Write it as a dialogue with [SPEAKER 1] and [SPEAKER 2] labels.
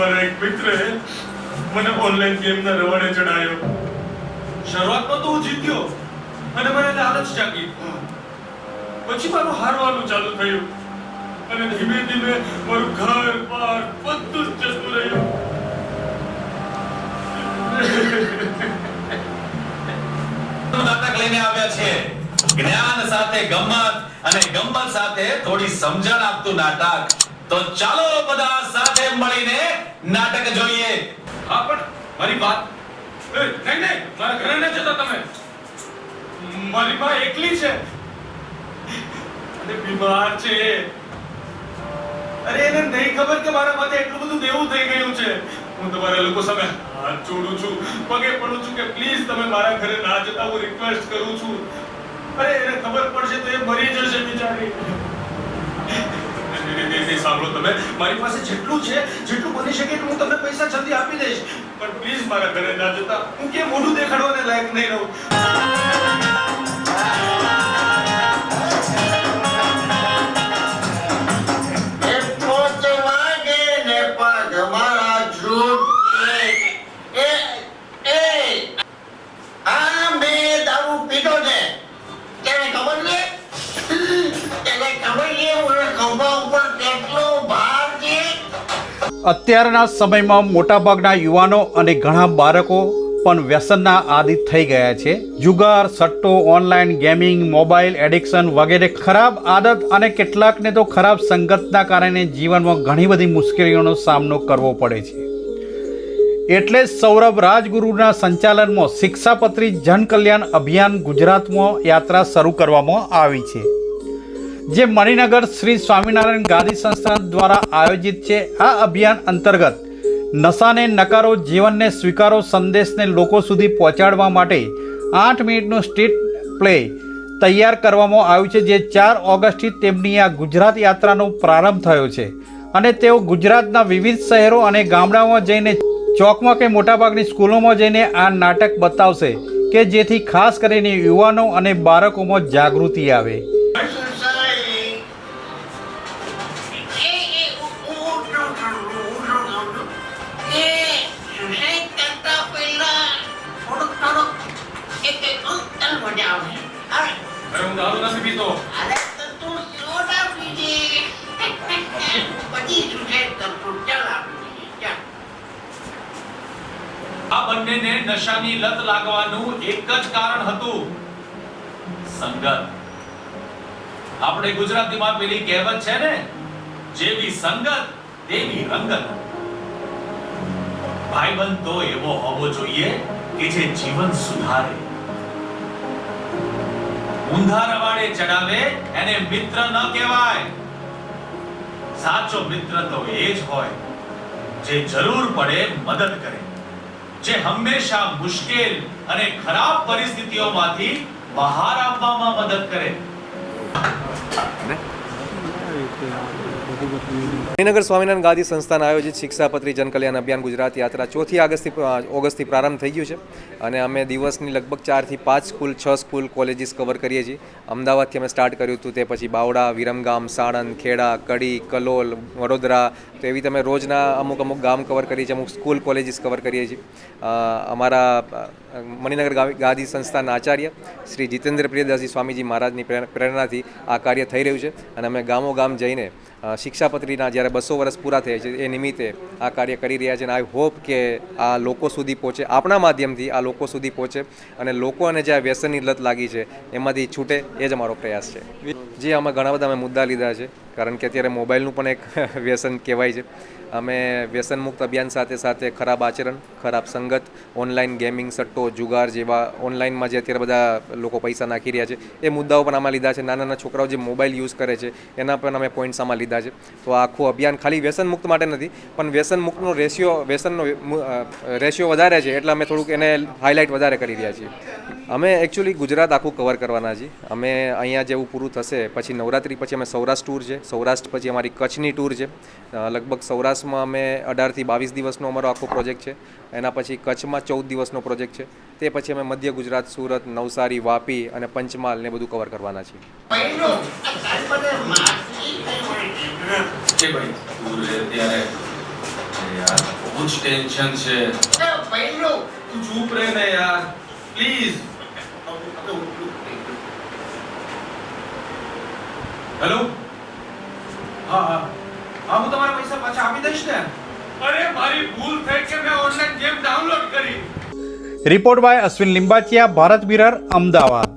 [SPEAKER 1] મારા એક મિત્રએ મને ઓનલાઈન ગેમના રવાડે ચડાયો. શરૂઆતમાં તો હું જીત્યો. અને મને લાલચ જાગી. પછી મારું હારવાનું ચાલુ થયું. અને ધીમે ધીમે મારું ઘર, બાર બધું જ જતું રહ્યું.
[SPEAKER 2] લઈને આવ્યા છે. જ્ઞાન સાથે ગમત અને ગમત સાથે થોડી સમજણ આપતું નાટક. તો ચાલો બધા સાથે મળીને નાટક જોઈએ.
[SPEAKER 1] હા, પણ મારી વાત નહીં નહીં, મારા ઘરે ન જતા તમે. મારી માં એકલી છે. અને બીમાર છે. અરે, એને નહીં ખબર કે મારા માથે એટલું બધું દેવું થઈ ગયું છે. હું તમારા લોકો સામે હાથ જોડું છું, પગે પડું છું કે પ્લીઝ તમે મારા ઘરે ના જતા હું રિક્વેસ્ટ કરું છું. અરે, એને ખબર પડશે તો એ મરી જશે બિચારી. સાંભળો તમે. મારી પાસે જેટલું છે, જેટલું બની શકે એટલું હું તમને પૈસા જલ્દી આપી દઈશ. પણ પ્લીઝ મારા ઘરે ના જતા હું કે મોઢું દેખાડવાને લાયક નહીં રહું.
[SPEAKER 3] અત્યારના સમયમાં મોટાભાગના યુવાનો અને ઘણા બાળકો પણ વ્યસનના આદિ થઈ ગયા છે. જુગાર, સટ્ટો, ઓનલાઈન ગેમિંગ, મોબાઈલ એડિક્શન વગેરે ખરાબ આદત અને કેટલાકને તો ખરાબ સંગતના કારણે જીવનમાં ઘણી બધી મુશ્કેલીઓનો સામનો કરવો પડે છે. એટલે સૌરભ રાજગુરુના સંચાલનમાં શિક્ષાપત્રી જન કલ્યાણ અભિયાન ગુજરાતમાં યાત્રા શરૂ કરવામાં આવી છે. જે મણિનગર શ્રી સ્વામિનારાયણ ગાંધી સંસ્થાન દ્વારા આયોજિત છે આ અભિયાન અંતર્ગત. નશાને નકારો, જીવનને સ્વીકારો, સંદેશને લોકો સુધી પહોંચાડવા માટે આઠ મિનિટનું સ્ટ્રીટ પ્લે તૈયાર કરવામાં આવ્યું છે, જે ચાર ઓગસ્ટથી તેમની આ ગુજરાત યાત્રાનો પ્રારંભ થયો છે. અને તેઓ ગુજરાતના વિવિધ શહેરો અને ગામડાઓમાં જઈને ચોકમાં કે મોટાભાગની સ્કૂલોમાં જઈને આ નાટક બતાવશે, કે જેથી ખાસ કરીને યુવાનો અને બાળકોમાં જાગૃતિ આવે.
[SPEAKER 1] અરે હું દારૂ નથી પીતો
[SPEAKER 4] અરે તો તું સોડા પીજે. પછી suicide કરશું. ચાલ.
[SPEAKER 2] આ બંનેને નશાની લત લાગવાનું એક જ કારણ હતું સંગત આપણે ગુજરાતીમાં પેલી કહેવત છે ને જેવી સંગત તેવી રંગત ભાઈબંધ તો એવો હોવો જોઈએ કે જે જીવન સુધારે ઊંધા રવાડે ચડાવે, એને મિત્ર ન કહેવાય. સાચો મિત્ર તો એ જ હોય જે જરૂર પડે મદદ કરે. જે હંમેશા મુશ્કેલ અને ખરાબ પરિસ્થિતિઓમાંથી બહાર આવવામાં મદદ કરે.
[SPEAKER 5] મણિનગર સ્વામિનારાયણ ગાંધી સંસ્થાન આયોજિત શિક્ષાપત્રી જનકલ્યાણ અભિયાન ગુજરાત યાત્રા ચોથી ઓગસ્ટથી ઓગસ્ટથી પ્રારંભ થઈ ગયું છે. અને અમે દિવસની લગભગ ચારથી પાંચ સ્કૂલ, છ સ્કૂલ, કોલેજીસ કવર કરીએ છીએ. અમદાવાદથી અમે સ્ટાર્ટ કર્યું હતું તે પછી બાવડા, વિરમગામ, સાણંદ, ખેડા, કડી, કલોલ, વડોદરા. તો એવી તમે રોજના અમુક અમુક ગામ કવર કરીએ છીએ, અમુક સ્કૂલ, કોલેજીસ કવર કરીએ છીએ. અમારા મણિનગર ગાંધી સંસ્થાના આચાર્ય શ્રી જીતેન્દ્ર પ્રિયદાસજી સ્વામીજી મહારાજની પ્રેરણાથી આ કાર્ય થઈ રહ્યું છે. અને અમે ગામો ગામ જઈને bene. શિક્ષાપત્રીના જ્યારે બસો વર્ષ પૂરા થયા છે, એ નિમિત્તે આ કાર્ય કરી રહ્યા છે અને આઈ હોપ કે આ લોકો સુધી પહોંચે, આપણા માધ્યમથી આ લોકો સુધી પહોંચે અને લોકોને જે આ વ્યસનની લત લાગી છે, એમાંથી છૂટે એ જ અમારો પ્રયાસ છે. જે આમાં ઘણા બધા અમે મુદ્દા લીધા છે, કારણ કે અત્યારે મોબાઈલનું પણ એક વ્યસન કહેવાય છે. અમે વ્યસન મુક્ત અભિયાન સાથે સાથે ખરાબ આચરણ, ખરાબ સંગત, ઓનલાઈન ગેમિંગ સટ્ટો, જુગાર જેવા ઓનલાઈનમાં જે અત્યારે બધા લોકો પૈસા નાખી રહ્યા છે, એ મુદ્દાઓ પણ આમાં લીધા છે. નાના નાના છોકરાઓ જે મોબાઈલ યુઝ કરે છે, એના પણ અમે પોઈન્ટ્સ આમાં લીધા છે. તો આખું અભિયાન ખાલી વ્યસન મુક્ત માટે નથી, પણ વ્યસન મુક્તનો રેશિયો વ્યસનનો રેશિયો વધારે છે એટલે અમે થોડુંક એને હાઇલાઇટ વધારે કરી રહ્યા છીએ. અમે એકચ્યુઅલી ગુજરાત આખું કવર કરવાના છીએ. અમે અહીંયા જેવું પૂરું થશે, પછી નવરાત્રી પછી અમે સૌરાષ્ટ્ર ટૂર છે. સૌરાષ્ટ્ર પછી અમારી કચ્છની ટૂર છે. લગભગ સૌરાષ્ટ્રમાં અમે અઢારથી બાવીસ દિવસનો અમારો આખો પ્રોજેક્ટ છે. એના પછી કચ્છમાં ચૌદ દિવસનો પ્રોજેક્ટ છે. તે પછી અમે મધ્ય ગુજરાત, સુરત, નવસારી, વાપી અને પંચમહાલ ને બધું કવર કરવાના છીએ
[SPEAKER 4] પહેલું, આ તારી પાસે માસી કઈ હોય છે?
[SPEAKER 2] ભાઈ? તું ત્યારે યાર બહુ જ ટેન્શન છે.
[SPEAKER 4] એ
[SPEAKER 2] તું ચૂપ રહે ને યાર. પ્લીઝ હેલો હા હા. હા હું તમારા પૈસા પાછા આપી દઈશ ને.
[SPEAKER 1] અરે મારી ભૂલ થઈ કે મેં ઓનલાઈન ગેમ ડાઉનલોડ કરી.
[SPEAKER 3] રિપોર્ટ બાય અશ્વિન લિંબાચિયા ભારત બિરર અમદાવાદ